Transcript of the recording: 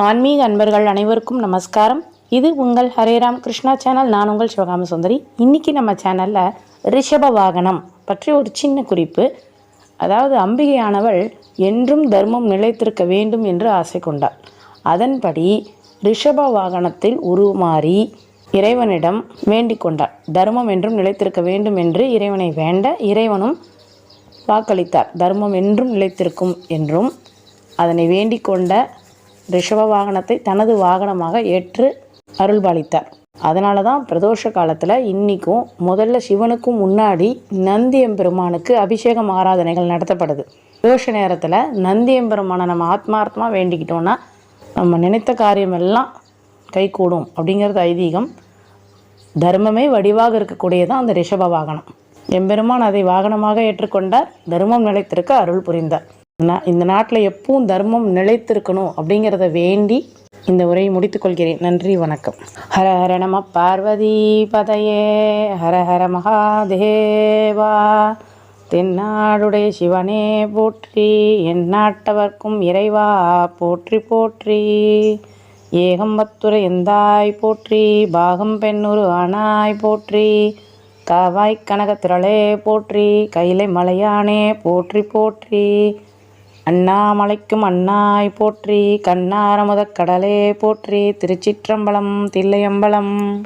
ஆன்மீக அன்பர்கள் அனைவருக்கும் நமஸ்காரம். இது உங்கள் ஹரேராம் கிருஷ்ணா சேனல். நான் உங்கள் சிவகாம சுந்தரி. இன்னைக்கு நம்ம சேனலில் ரிஷப வாகனம் பற்றி ஒரு சின்ன குறிப்பு. அதாவது அம்பிகையானவள் என்றும் தர்மம் நிலைத்திருக்க வேண்டும் என்று ஆசை கொண்டாள். அதன்படி ரிஷப வாகனத்தில் உருமாறி இறைவனிடம் வேண்டிக் கொண்டாள். தர்மம் என்றும் நிலைத்திருக்க வேண்டும் என்று இறைவனை வேண்ட இறைவனும் வாக்களித்தார். தர்மம் என்றும் நிலைத்திருக்கும் என்றும் அதனை வேண்டிக் கொண்ட ரிஷப வாகனத்தை தனது வாகனமாக ஏற்று அருள்பாலித்தார். அதனால தான் பிரதோஷ காலத்தில் இன்றைக்கும் முதல்ல சிவனுக்கும் முன்னாடி நந்தி எம்பெருமானுக்கு அபிஷேகம் ஆராதனைகள் நடத்தப்படுது. பிரதோஷ நேரத்தில் நந்தி எம்பெருமானை நம்ம ஆத்மார்த்தமாக வேண்டிக்கிட்டோன்னா நம்ம நினைத்த காரியம் எல்லாம் கைகூடும் அப்படிங்கிறது ஐதீகம். தர்மமே வடிவாக இருக்கக்கூடியதான் அந்த ரிஷப வாகனம். எம்பெருமான் அதை வாகனமாக ஏற்றுக்கொண்டார் தர்மம் நிலைத்திருக்க அருள் புரிந்தார். நான் இந்த நாட்டில் எப்பவும் தர்மம் நிலைத்திருக்கணும் அப்படிங்கிறத வேண்டி இந்த உரையை முடித்துக்கொள்கிறேன் நன்றி வணக்கம். ஹர ஹர நம பார்வதி பதையே. ஹர ஹர மகாதேவா. தென்னாடுடைய சிவனே போற்றி. எந்நாட்டவர்க்கும் இறைவா போற்றி போற்றி. ஏகம்பத்துரை எந்தாய் போற்றி. பாகம் பெண்ணுரு ஆனாய் போற்றி. காவாய் கனகத்திரளே போற்றி. கைலை மலையானே போற்றி போற்றி. அண்ணாமலைக்கும் அண்ணாய் போற்றி கண்ணாரமுதக் கடலே போற்றி திருச்சிற்றம்பலம் தில்லையம்பலம்.